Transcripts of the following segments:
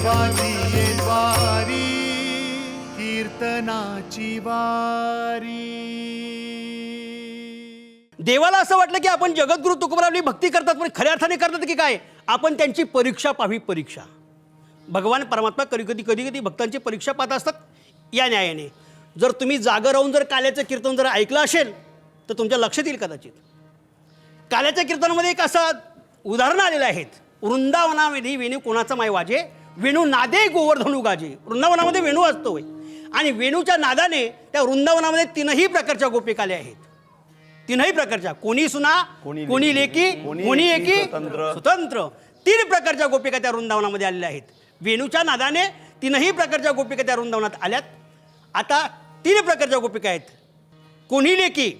देवाची वारी कीर्तनाची वारी. देवाला असं वाटलं की आपण जगद्गुरु तुकोबारावली भक्ती करतात पण खऱ्या अर्थाने करतात की काय? आपण त्यांची परीक्षा पाहावी परीक्षा. भगवान परमात्मा कधी कधी कधी कधी भक्तांची परीक्षा पाहत असतात या न्यायाने. जर तुम्ही जागं राहून जर काल्याचं कीर्तन जर ऐकलं असेल तर तुमच्या लक्षात येईल कदाचित. काल्याच्या कीर्तनामध्ये एक असं उदाहरणं आलेलं आहेत वृंदावनामध्ये वेणू कोणाचा माय वाजे? वेणू नादे गोवर्धनू गाजे वृंदावनामध्ये वेणू असतो. आणि वेणूच्या नादाने त्या वृंदावनामध्ये तीनही प्रकारच्या गोपिका आल्या आहेत. तीनही प्रकारच्या. कोणी सुना कोणी लेकी, कोणी एकी, एकी स्वतंत्र. तीन प्रकारच्या गोपिका त्या वृंदावनामध्ये आलेल्या आहेत. वेणूच्या नादाने तीनही प्रकारच्या गोपिका त्या वृंदावनात आल्यात. आता तीन प्रकारच्या गोपिका आहेत. कोणी लेकी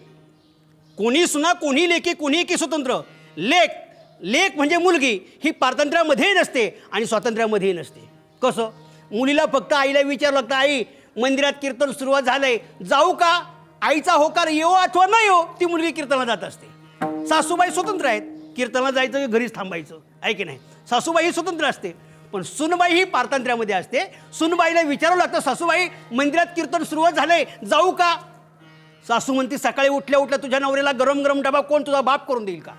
कोणी सुना कोणी लेकी कोणी की स्वतंत्र. लेख लेख म्हणजे मुलगी ही पारतंत्र्यामध्येही नसते आणि स्वातंत्र्यामध्येही नसते. कसं? मुलीला फक्त आईला विचारलं लागतं आई मंदिरात कीर्तन सुरुवात झालंय जाऊ का? आईचा होकार येऊ अथवा न येऊ ती मुलगी कीर्तनाला जात असते. सासूबाई स्वतंत्र आहेत. कीर्तनाला जायचं की घरीच थांबायचं आहे की नाही? सासूबाई ही स्वतंत्र असते. पण सुनबाई ही पारतंत्र्यामध्ये असते. सुनबाईला विचारावं लागतं सासूबाई मंदिरात कीर्तन सुरुवात झालंय जाऊ का? सासू म्हणते सकाळी उठल्या उठल्या तुझ्या नवऱ्याला गरम गरम डबा कोण तुझा बाप करून देईल का?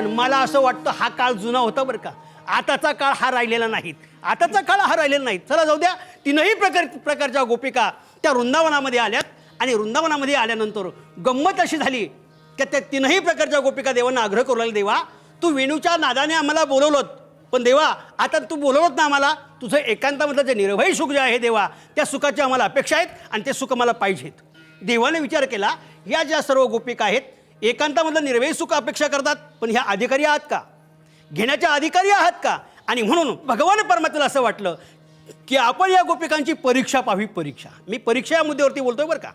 पण मला असं वाटतं हा काळ जुना होता बरं का. आताचा काळ हा राहिलेला नाहीत. आताचा काळ हा राहिलेला नाही चला जाऊ द्या. तीनही प्रकार प्रकारच्या गोपिका त्या वृंदावनामध्ये आल्यात आणि वृंदावनामध्ये आल्यानंतर गंमत अशी झाली की त्या तीनही प्रकारच्या गोपिका देवांना आग्रह करू लागले देवा तू वेणूच्या नादाने आम्हाला बोलवलं पण देवा आता तू बोलवत ना आम्हाला. तुझं एकांतामधलं जे निर्भय सुख जे आहे देवा त्या सुखाची आम्हाला अपेक्षा आहेत आणि ते सुख मला पाहिजेत. देवाने विचार केला या ज्या सर्व गोपिका आहेत एकांतामधलं निर्वेय सुख अपेक्षा करतात पण ह्या अधिकारी आहात का? घेण्याच्या अधिकारी आहात का? आणि म्हणून भगवान परमात्म्याला असं वाटलं की आपण या गोपिकांची परीक्षा पाहावी परीक्षा. मी परीक्षा या मुद्द्यावरती बोलतोय बरं का?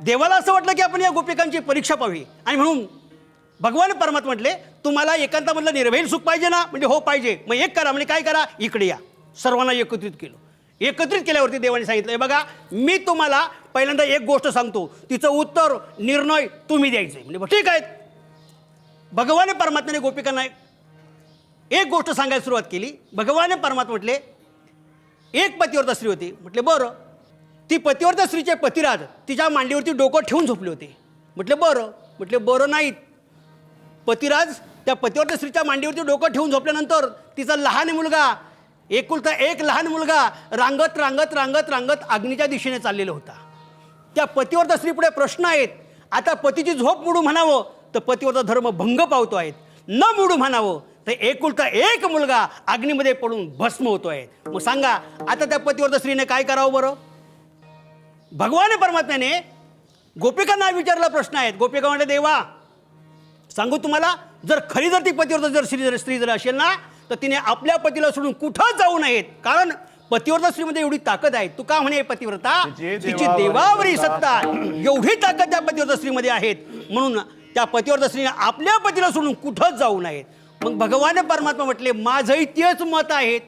देवाला असं वाटलं की आपण या गोपिकांची परीक्षा पाहावी. आणि म्हणून भगवान परमात्मा म्हटले तुम्हाला एकांतामधलं निर्भय सुख पाहिजे ना? म्हणजे हो पाहिजे. मग एक करा म्हणजे काय करा? इकडे या. सर्वांना एकत्रित केलं. एकत्रित केल्यावरती देवाने सांगितलं बघा मी तुम्हाला पहिल्यांदा एक गोष्ट सांगतो. तिचं उत्तर निर्णय तुम्ही द्यायचं. म्हणजे बरं, ठीक आहेत. भगवान परमात्म्याने गोपिकांना एक गोष्ट सांगायला सुरुवात केली. भगवान परमात्मा म्हटले एक पतिव्रता स्त्री होती. म्हटले बरं. ती पतिव्रता स्त्रीचे पतिराज तिच्या मांडीवरती डोकं ठेवून झोपले होते. म्हटले बरं. म्हटले बरं नाहीत पतिराज त्या पतिव्रता स्त्रीच्या मांडीवरती डोकं ठेवून झोपल्यानंतर तिचा लहान मुलगा एकुलता एक लहान मुलगा रांगत रांगत रांगत रांगत अग्नीच्या दिशेने चाललेला होता. त्या पतिव्रता स्त्रीपुढे प्रश्न आहेत. आता पतीची झोप मोडू म्हणावं तर पतीवरचा धर्म भंग पावतो आहेत. न मोडू म्हणावं तर एकुलता एक मुलगा अग्नीमध्ये पडून भस्म होतो आहे मग सांगा आता त्या पतिव्रता स्त्रीने काय करावं बरं? भगवान परमात्म्याने. गोपिकांना विचारला प्रश्न आहेत. गोपिका म्हणजे देवा सांगू तुम्हाला जर खरी जर ती पतिव्रता जर स्त्री जर स्त्री जर असेल ना तर तिने आपल्या पतीला सोडून कुठं जाऊ नयेत? कारण पतिव्रता स्त्रीमध्ये एवढी ताकद आहे. तू का म्हणे पतिव्रता? तिची देवावरी सत्ता. एवढी ताकद त्या पतिव्रता स्त्रीमध्ये आहेत. म्हणून त्या पतिव्रता स्त्रीने आपल्या पतीला सोडून कुठंच जाऊ नयेत? मग भगवान परमात्मा म्हटले माझंही तेच मत आहेत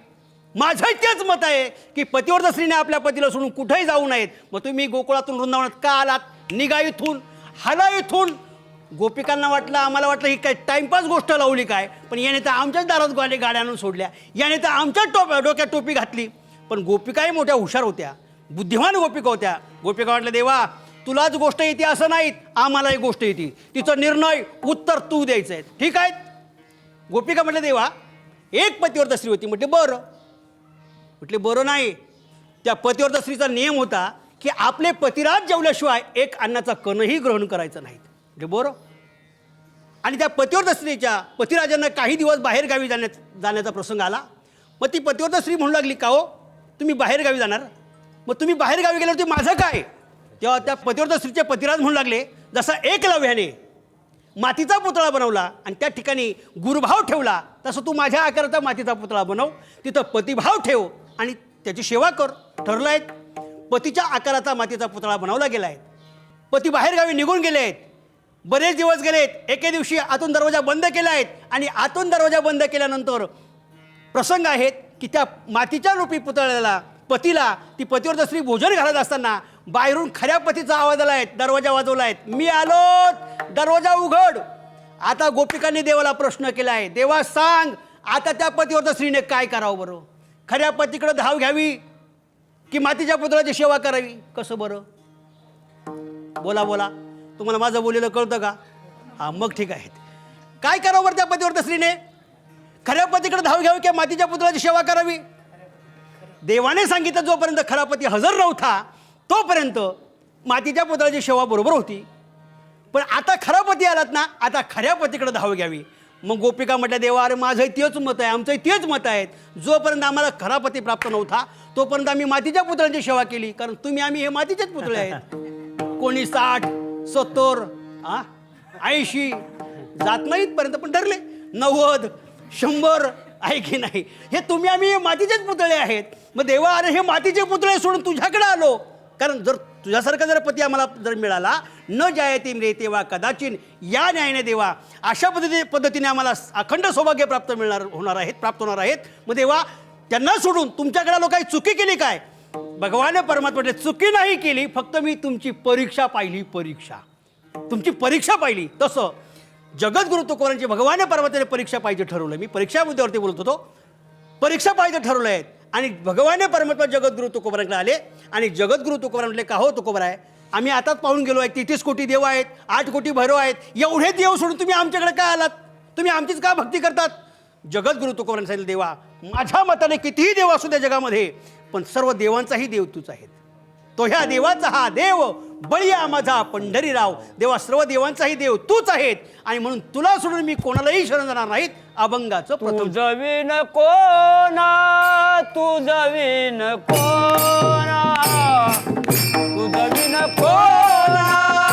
माझंही तेच मत आहे की पतिव्रता स्त्रीने आपल्या पतीला सोडून कुठेही जाऊ नयेत. मग तुम्ही गोकुळातून वृंदावनात का आलात? निघा इथून हाला इथून. गोपिकांना वाटलं आम्हाला वाटलं ही काय टाइमपास गोष्ट लावली काय? पण याने तर आमच्याच दारात गाडी गाड्या आणून सोडल्या. याने तर आमच्याच टोप डोक्यात टोपी घातली. पण गोपिकाही मोठ्या हुशार होत्या. बुद्धिमान गोपिका होत्या. गोपिका वाटलं देवा तुलाच गोष्ट येते असं नाहीत. आम्हालाही गोष्ट येते. तिचं निर्णय उत्तर तू द्यायचं आहे ठीक आहे? गोपिका म्हटलं देवा एक पतीवर दसरी होती. म्हटले बरं. म्हटले बरं नाही. त्या पतीवर दसरीचा नियम होता की आपले पतिराज जेवल्याशिवाय एक अन्नाचा कणही ग्रहण करायचं नाहीत. म्हणजे बरं. आणि त्या पतिव्रता स्त्रीच्या पतिराजांना काही दिवस बाहेरगावी जाण्यात जाण्याचा प्रसंग आला. मग ती पतिव्रता स्त्री म्हणू लागली का हो? तुम्ही बाहेरगावी जाणार? मग तुम्ही बाहेरगावी गेल्यावरती माझं काय? तेव्हा त्या पतिव्रता स्त्रीचे पतिराज म्हणू लागले जसा एकलव्याने मातीचा पुतळा बनवला आणि त्या ठिकाणी गुरुभाव ठेवला तसं तू माझ्या आकाराचा मातीचा पुतळा बनव तिथं पतिभाव ठेव आणि त्याची सेवा कर. ठरलं आहे पतीच्या आकाराचा मातीचा पुतळा बनवला गेला आहे पती बाहेरगावी निघून गेले आहेत बरेच दिवस गेलेत. एके दिवशी आतून दरवाजा बंद केला आहेत आणि आतून दरवाजा बंद केल्यानंतर प्रसंग आहेत की त्या मातीच्या रूपी पुतळ्याला पतीला ती पतीवर स्त्री भोजन घालत असताना बाहेरून खऱ्या पतीचा आवाज आला आहे. दरवाजा वाजवला आहे. मी आलो दरवाजा उघड. आता गोपिकांनी देवाला प्रश्न केला आहे. देवा सांग आता त्या पतीवर स्त्रीने काय करावं बरं? खऱ्या पतीकडे धाव घ्यावी की मातीच्या पुतळ्याची सेवा करावी? कसं बरं? बोला बोला. तुम्हाला माझं बोललेलं कळतं का? हां मग ठीक आहे. काय करावं बरं त्या पतीवर स्त्रीने? खऱ्या पतीकडे धाव घ्यावी किंवा मातीच्या पुतळ्याची सेवा करावी? देवाने सांगितलं जोपर्यंत खरा पती हजर नव्हता तोपर्यंत मातीच्या पुतळ्याची सेवा बरोबर होती. पण आता खरा पती आलात ना आता खऱ्या पतीकडे धाव घ्यावी. मग गोपिका म्हटल्या देवा अरे माझं तेच मत आहे आमचंही तेच मत आहेत जोपर्यंत आम्हाला खरा पती प्राप्त नव्हता तोपर्यंत आम्ही मातीच्या पुतळ्यांची सेवा केली. कारण तुम्ही आम्ही हे मातीचेच पुतळे आहेत. कोणी साठ सत्तर आ? ऐंशी. जात नाही इथपर्यंत पण ठरले. नव्वद शंभर. आहे की नाही? हे तुम्ही आम्ही मातीचेच पुतळे आहेत. मग देवा अरे हे मातीचे पुतळे सोडून तुझ्याकडे आलो. कारण जर तुझ्यासारखा जर पती आम्हाला जर मिळाला न जायती मिळे तेव्हा कदाचित या न्यायाने देवा अशा पद्धती पद्धतीने आम्हाला अखंड सौभाग्य प्राप्त मिळणार होणार आहेत प्राप्त होणार आहेत. मग देवा त्यांना सोडून तुमच्याकडे लोकांनी चुकी केली काय? भगवान परमात्मा चुकी नाही केली फक्त मी तुमची परीक्षा पाहिली परीक्षा. तुमची परीक्षा पाहिली. तसं जगद्गुरु तुकोरांची भगवान परमात्म्याने परीक्षा पाहिजे ठरवलं मी परीक्षा मुद्द्यावरती बोलत होतो. परीक्षा पाहिजे ठरवलं आहे आणि भगवान परमात्मा जगद्गुरु तुकोबरांकडे आले. आणि जगद्गुरु तुकोबरा म्हटले का हो तुकोबर आहे? आम्ही आताच पाहून गेलो आहे तेहतीस कोटी देव आहेत आठ कोटी भैरव आहेत. एवढे देव सोडून तुम्ही आमच्याकडे काय आलात? तुम्ही आमचीच का भक्ती करतात? जगद्गुरु तुकोबारांनी सांगितलं देवा माझ्या मताने कितीही देव असू त्या जगामध्ये पण सर्व देवांचाही देव तूच आहेत. तो ह्या देवाचा हा देव बळीया माझा पंढरीराव. देवा सर्व देवांचाही देव तूच आहेत. आणि म्हणून तुला सोडून मी कोणालाही शरण जाणार नाहीत. अभंगाचं प्रथम. तुझ विन कोणा तुझ विन कोणा तुझ विन कोणा